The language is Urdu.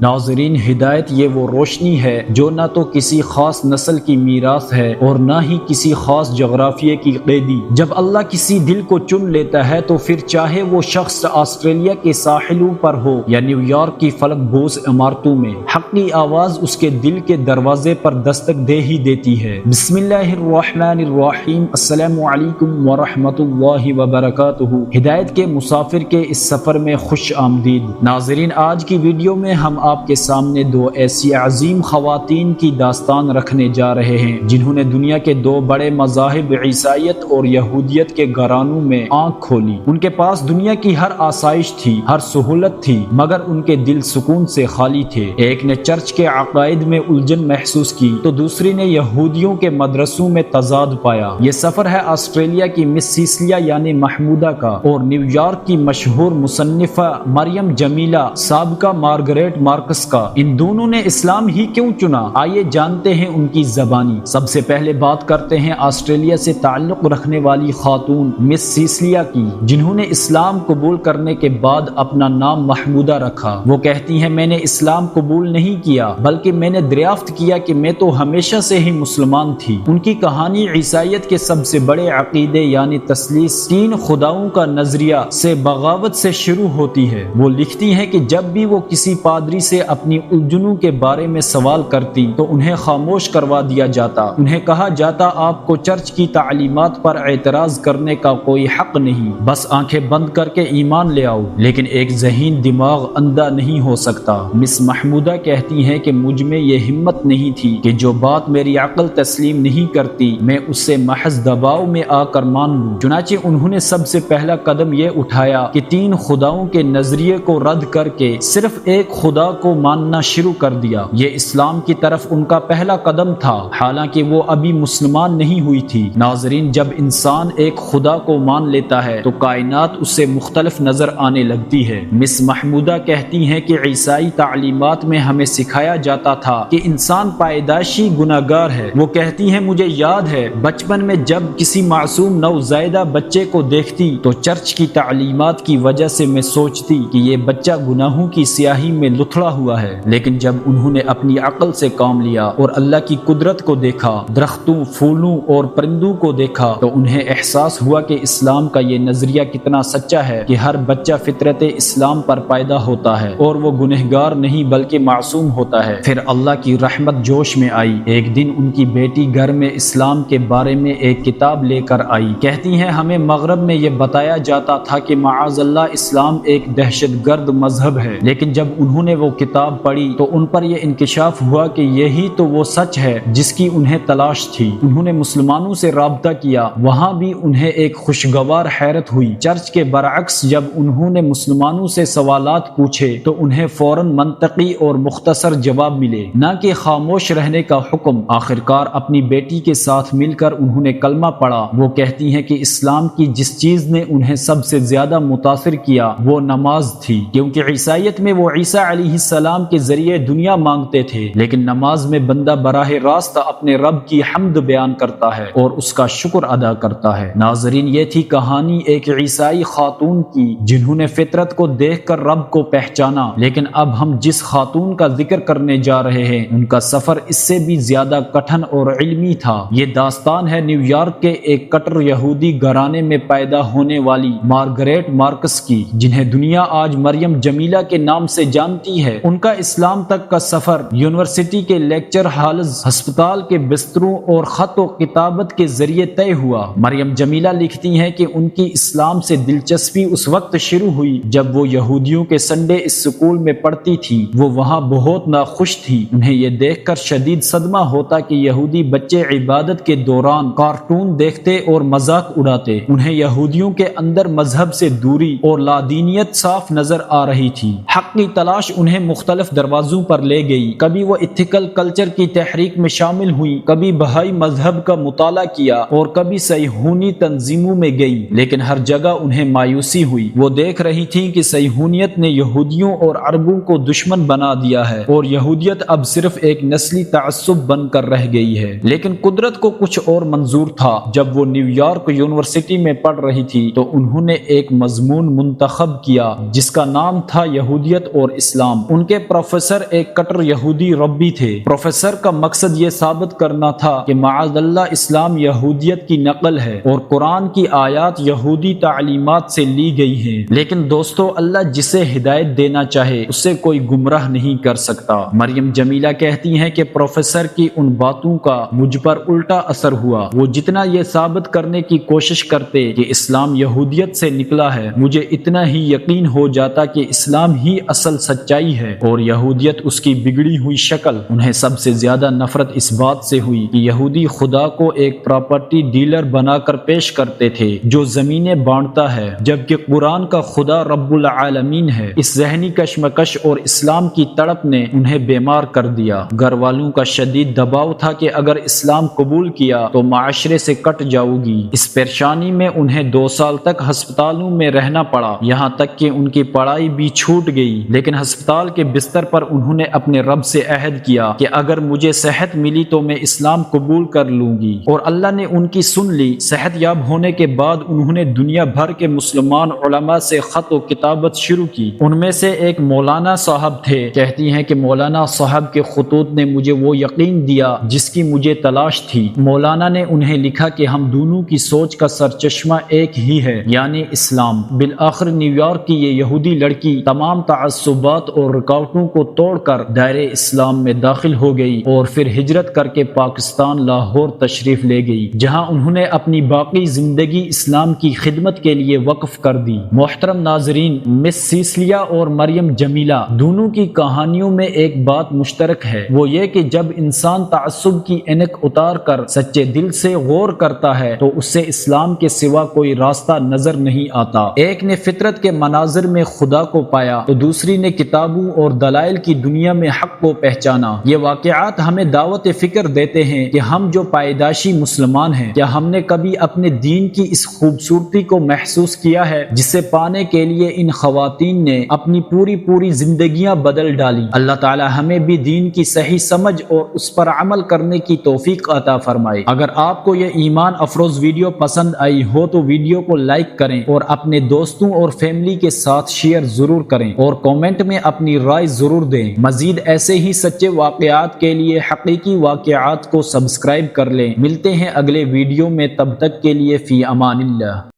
ناظرین، ہدایت یہ وہ روشنی ہے جو نہ تو کسی خاص نسل کی میراث ہے اور نہ ہی کسی خاص جغرافیے کی قیدی۔ جب اللہ کسی دل کو چن لیتا ہے تو پھر چاہے وہ شخص آسٹریلیا کے ساحلوں پر ہو یا نیو یارک کی فلک بوس عمارتوں میں حق کی آواز اس کے دل کے دروازے پر دستک دے ہی دیتی ہے۔ بسم اللہ الرحمن الرحیم۔ السلام علیکم ورحمۃ اللہ وبرکاتہ۔ ہدایت کے مسافر کے اس سفر میں خوش آمدید۔ ناظرین، آج کی ویڈیو میں ہم آپ کے سامنے دو ایسی عظیم خواتین کی داستان رکھنے جا رہے ہیں، جنہوں نے دنیا کے دو بڑے مذاہب، عیسائیت اور یہودیت کے گھرانوں میں آنکھ کھولی۔ ان کے پاس دنیا کی ہر آسائش تھی، ہر سہولت تھی، مگر ان کے دل سکون سے خالی تھے۔ ایک نے چرچ کے عقائد میں الجھن محسوس کی، تو دوسری نے یہودیوں کے مدرسوں میں تضاد پایا۔ یہ سفر ہے آسٹریلیا کی مس سیسلیا یعنی محمودہ کا، اور نیو یارک کی مشہور مصنفہ مریم جمیلہ سابقہ مارگریٹ مارکس کا۔ ان دونوں نے اسلام ہی کیوں چنا؟ آئیے جانتے ہیں ان کی زبانی۔ سب سے پہلے بات کرتے ہیں آسٹریلیا سے تعلق رکھنے والی خاتون مس سیسلیا کی، جنہوں نے اسلام قبول کرنے کے بعد اپنا نام محمودہ رکھا۔ وہ کہتی ہیں، میں نے اسلام قبول نہیں کیا، بلکہ میں نے دریافت کیا کہ میں تو ہمیشہ سے ہی مسلمان تھی۔ ان کی کہانی عیسائیت کے سب سے بڑے عقیدے یعنی تسلیس تین خداؤں کا نظریہ سے بغاوت سے شروع ہوتی ہے۔ وہ لکھتی ہیں کہ جب بھی وہ کسی پادری سے اپنی الجھنوں کے بارے میں سوال کرتی تو انہیں خاموش کروا دیا جاتا۔ انہیں کہا، جاتا آپ کو چرچ کی تعلیمات پر اعتراض کرنے کا کوئی حق نہیں۔ بس آنکھیں بند کر کے ایمان لے آؤ۔ لیکن ایک ذہین دماغ اندھا نہیں ہو سکتا۔ مس محمودہ کہتی ہیں کہ مجھ میں یہ ہمت نہیں تھی کہ جو بات میری عقل تسلیم نہیں کرتی، میں اس سے محض دباؤ میں آ کر مان لوں۔ چنانچہ انہوں نے سب سے پہلا قدم یہ اٹھایا کہ تین خداؤں کے نظریے کو رد کر کے صرف ایک خدا کو ماننا شروع کر دیا۔ یہ اسلام کی طرف ان کا پہلا قدم تھا، حالانکہ وہ ابھی مسلمان نہیں ہوئی تھی۔ ناظرین، جب انسان ایک خدا کو مان لیتا ہے، تو کائنات اس سے مختلف نظر آنے لگتی ہے۔ مس محمودہ کہتی ہیں کہ عیسائی تعلیمات میں ہمیں سکھایا جاتا تھا کہ انسان پائیداشی گناگار ہے۔ وہ کہتی ہیں، مجھے یاد ہے، بچپن میں جب کسی معصوم نوزائیدہ بچے کو دیکھتی، تو چرچ کی تعلیمات کی وجہ سے میں سوچتی کہ یہ بچہ گناہوں کی سیاہی میں لتھڑا ہوا ہے۔ لیکن جب انہوں نے اپنی عقل سے کام لیا اور اللہ کی قدرت کو دیکھا، درختوں، پھولوں اور پرندوں کو دیکھا، تو انہیں احساس ہوا کہ اسلام کا یہ نظریہ کتنا سچا ہے کہ ہر بچہ فطرت اسلام پر پیدا ہوتا ہے اور وہ گنہگار نہیں بلکہ معصوم ہوتا ہے۔ پھر اللہ کی رحمت جوش میں آئی۔ ایک دن ان کی بیٹی گھر میں اسلام کے بارے میں ایک کتاب لے کر آئی۔ کہتی ہیں، ہمیں مغرب میں یہ بتایا جاتا تھا کہ معاذ اللہ اسلام ایک دہشت گرد مذہب ہے۔ لیکن جب انہوں نے وہ کتاب پڑھی تو ان پر یہ انکشاف ہوا کہ یہی تو وہ سچ ہے جس کی انہیں تلاش تھی۔ انہوں نے مسلمانوں سے رابطہ کیا۔ وہاں بھی انہیں ایک خوشگوار حیرت ہوئی۔ چرچ کے برعکس جب انہوں نے مسلمانوں سے سوالات پوچھے تو انہیں فوراً منطقی اور مختصر جواب ملے۔ نہ کہ خاموش رہنے کا حکم۔ آخرکار اپنی بیٹی کے ساتھ مل کر انہوں نے کلمہ پڑھا۔ وہ کہتی ہیں کہ اسلام کی جس چیز نے انہیں سب سے زیادہ متاثر کیا وہ نماز تھی۔ کیونکہ عیسائیت میں وہ عیسیٰ علیہ السلام کے ذریعے دنیا مانگتے تھے، لیکن نماز میں بندہ براہ راست اپنے رب کی حمد بیان کرتا ہے اور اس کا شکر ادا کرتا ہے۔ ناظرین، یہ تھی کہانی ایک عیسائی خاتون کی، جنہوں نے فطرت کو دیکھ کر رب کو پہچانا۔ لیکن اب ہم جس خاتون کا ذکر کرنے جا رہے ہیں، ان کا سفر اس سے بھی زیادہ کٹھن اور علمی تھا۔ یہ داستان ہے نیو یارک کے ایک کٹر یہودی گھرانے میں پیدا ہونے والی مارگریٹ مارکس کی، جنہیں دنیا آج مریم جمیلہ کے نام سے جانتی ہے۔ ان کا اسلام تک کا سفر، یونیورسٹی کے لیکچر ہالز، ہسپتال کے بستروں اور خط و کتابت کے ذریعے طے ہوا۔ مریم جمیلہ لکھتی ہیں کہ ان کی اسلام سے دلچسپی اس وقت شروع ہوئی جب وہ یہودیوں کے سنڈے اسکول میں پڑھتی تھی۔ وہ وہاں بہت ناخوش تھی۔ انہیں یہ دیکھ کر شدید صدمہ ہوتا کہ یہودی بچے عبادت کے دوران کارٹون دیکھتے اور مذاق اڑاتے۔ انہیں یہودیوں کے اندر مذہب سے دوری اور لادینیت صاف نظر آ رہی تھی۔ حق کی تلاش انہیں مختلف دروازوں پر لے گئی۔ کبھی وہ اتھیکل کلچر کی تحریک میں شامل ہوئی، کبھی بہائی مذہب کا مطالعہ کیا اور کبھی سیہونی تنظیموں میں گئی۔ لیکن ہر جگہ انہیں مایوسی ہوئی۔ وہ دیکھ رہی تھی کہ سیہونیت نے یہودیوں اور عربوں کو دشمن بنا دیا ہے اور یہودیت اب صرف ایک نسلی تعصب بن کر رہ گئی ہے۔ لیکن قدرت کو کچھ اور منظور تھا۔ جب وہ نیو یارک یونیورسٹی میں پڑھ رہی تھی تو انہوں نے ایک مضمون منتخب کیا، جس کا نام تھا یہودیت اور اسلام۔ ان کے پروفیسر ایک کٹر یہودی ربی تھے۔ پروفیسر کا مقصد یہ ثابت کرنا تھا کہ معاذ اللہ اسلام یہودیت کی نقل ہے اور قرآن کی آیات یہودی تعلیمات سے لی گئی ہیں۔ لیکن دوستو، اللہ جسے ہدایت دینا چاہے، اسے کوئی گمراہ نہیں کر سکتا۔ مریم جمیلہ کہتی ہیں کہ پروفیسر کی ان باتوں کا مجھ پر الٹا اثر ہوا۔ وہ جتنا یہ ثابت کرنے کی کوشش کرتے کہ اسلام یہودیت سے نکلا ہے، مجھے اتنا ہی یقین ہو جاتا کہ اسلام ہی اصل سچائی ہے اور یہودیت اس کی بگڑی ہوئی شکل انہیں سب سے زیادہ نفرت اس بات سے ہوئی کہ یہودی خدا کو ایک پراپرٹی ڈیلر بنا کر پیش کرتے تھے جو زمینیں بانٹتا ہے، جبکہ قرآن کا خدا رب العالمین ہے۔ اس ذہنی کشمکش اور اسلام کی تڑپ نے انہیں بیمار کر دیا۔ گھر والوں کا شدید دباؤ تھا کہ اگر اسلام قبول کیا تو معاشرے سے کٹ جاؤ گی اس پریشانی میں انہیں دو سال تک ہسپتالوں میں رہنا پڑا۔ یہاں تک کہ ان کی پڑھائی بھی چھوٹ گئی۔ لیکن ہسپتال کے بستر پر انہوں نے اپنے رب سے عہد کیا کہ اگر مجھے صحت ملی تو میں اسلام قبول کر لوں گی۔ اور اللہ نے ان کی سن لی۔ صحت یاب ہونے کے بعد انہوں نے دنیا بھر کے مسلمان علماء سے خط و کتابت شروع کی۔ ان میں سے ایک مولانا صاحب تھے۔ کہتی ہیں کہ مولانا صاحب کے خطوط نے مجھے وہ یقین دیا جس کی مجھے تلاش تھی۔ مولانا نے انہیں لکھا کہ ہم دونوں کی سوچ کا سرچشمہ ایک ہی ہے یعنی اسلام۔ بالآخر نیو یارک کی یہ یہودی لڑکی تمام تعصبات اور رکاوٹوں کو توڑ کر دائرے اسلام میں داخل ہو گئی اور پھر ہجرت کر کے پاکستان، لاہور تشریف لے گئی، جہاں انہوں نے اپنی باقی زندگی اسلام کی خدمت کے لیے وقف کر دی۔ محترم ناظرین، مس سیسلیا اور مریم جمیلہ دونوں کی کہانیوں میں ایک بات مشترک ہے۔ وہ یہ کہ جب انسان تعصب کی انک اتار کر سچے دل سے غور کرتا ہے، تو اس سے اسلام کے سوا کوئی راستہ نظر نہیں آتا۔ ایک نے فطرت کے مناظر میں خدا کو پایا، تو دوسری نے کتابوں اور دلائل کی دنیا میں حق کو پہچانا۔ یہ واقعات ہمیں دعوت فکر دیتے ہیں کہ ہم جو پائیداشی مسلمان ہیں، کیا ہم نے کبھی اپنے دین کی اس خوبصورتی کو محسوس کیا ہے، جسے پانے کے لیے ان خواتین نے اپنی پوری پوری زندگیاں بدل ڈالی۔ اللہ تعالی ہمیں بھی دین کی صحیح سمجھ اور اس پر عمل کرنے کی توفیق عطا فرمائے۔ اگر آپ کو یہ ایمان افروز ویڈیو پسند آئی ہو تو ویڈیو کو لائک کریں اور اپنے دوستوں اور فیملی کے ساتھ شیئر ضرور کریں اور کومنٹ میں اپنی اپنی رائے ضرور دیں۔ مزید ایسے ہی سچے واقعات کے لیے حقیقی واقعات کو سبسکرائب کر لیں۔ ملتے ہیں اگلے ویڈیو میں، تب تک کے لیے فی امان اللہ۔